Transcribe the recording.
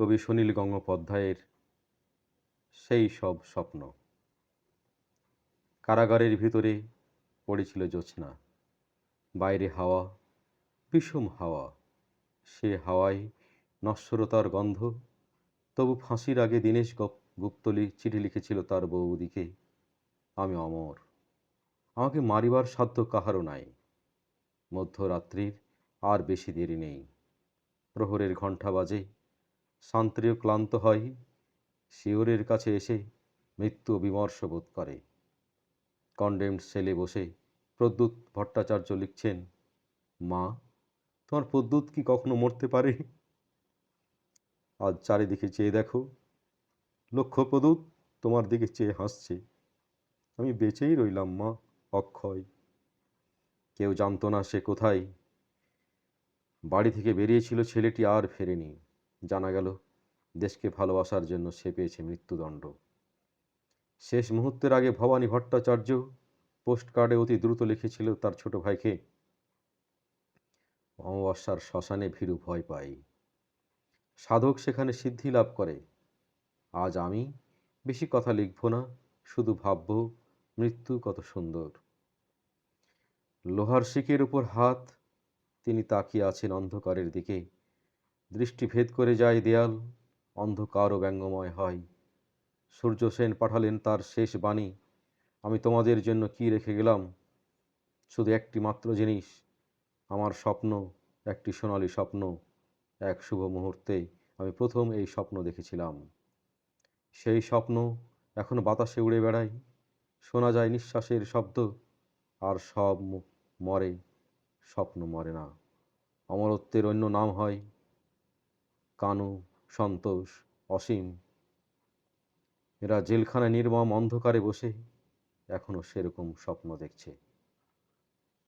কবি সুনীল গঙ্গোপাধ্যায়ের সেই সব স্বপ্ন। কারাগারের ভিতরে পড়েছিল জ্যোৎস্না। বাইরে হাওয়া, বিষম হাওয়া। সে হাওয়ায় নশ্বরতার গন্ধ। তবু ফাঁসির আগে দীনেশ গপ- গুপ্তলি চিঠি লিখেছিল তার বৌদিকে আমি অমর। আমাকে মারিবার সাধ্য কাহারও নাই। মধ্যরাত্রির আর বেশি দেরি নেই। প্রহরের ঘণ্টা বাজে। শান্ত্রীও ক্লান্ত হয়, শিওরের কাছে এসে মৃত্যু বিমর্ষ বোধ করে। কন্ডেমড সেলে বসে প্রদ্যুৎ ভট্টাচার্য লিখছেন, মা, তোমার প্রদ্যুৎ কি কখনো মরতে পারে? আজ চারিদিকে চেয়ে দেখো, লক্ষ্য প্রদ্যুৎ তোমার দিকে চেয়ে হাসছে। আমি বেঁচেই রইলাম, মা, অক্ষয়। কেউ জানতো না সে কোথায়। বাড়ি থেকে বেরিয়েছিল, ছেলেটি আর ফেরেনি। জানা গেল, দেশকে ভালোবাসার জন্য সে পেয়েছে মৃত্যুদণ্ড। শেষ মুহূর্তের আগে ভবানী ভট্টাচার্য পোস্টকার্ডে অতি দ্রুত লিখেছিল তার ছোট ভাইকে, অমাবস্যার শ্মশানে ভীরু ভয় পাই। সাধক সেখানে সিদ্ধি লাভ করে। আজ আমি বেশি কথা লিখব না, শুধু ভাবব মৃত্যু কত সুন্দর। লোহার শিকের উপর হাত, তিনি তাকিয়ে আছেন অন্ধকারের দিকে। দৃষ্টি ভেদ করে যায় দেয়াল অন্ধকার ও ব্যঙ্গময় হয়। সূর্য সেন পাঠালেন তার শেষ বাণী, আমি তোমাদের জন্য কি রেখে গেলাম? শুধু একটি মাত্র জিনিস, আমার স্বপ্ন, একটি সোনালি স্বপ্ন, এক শুভ মুহূর্তে আমি প্রথম এই স্বপ্ন দেখেছিলাম। সেই স্বপ্ন এখন বাতাসে উড়ে বেড়ায়, শোনা যায় নিঃশ্বাসের শব্দ, আর সব মরে, স্বপ্ন মরে না। অমরত্বের অন্য নাম হয় কানু সন্তোষ অসীম। এরা জেলখানায় নির্মম অন্ধকারে বসে এখনও সেরকম স্বপ্ন দেখছে।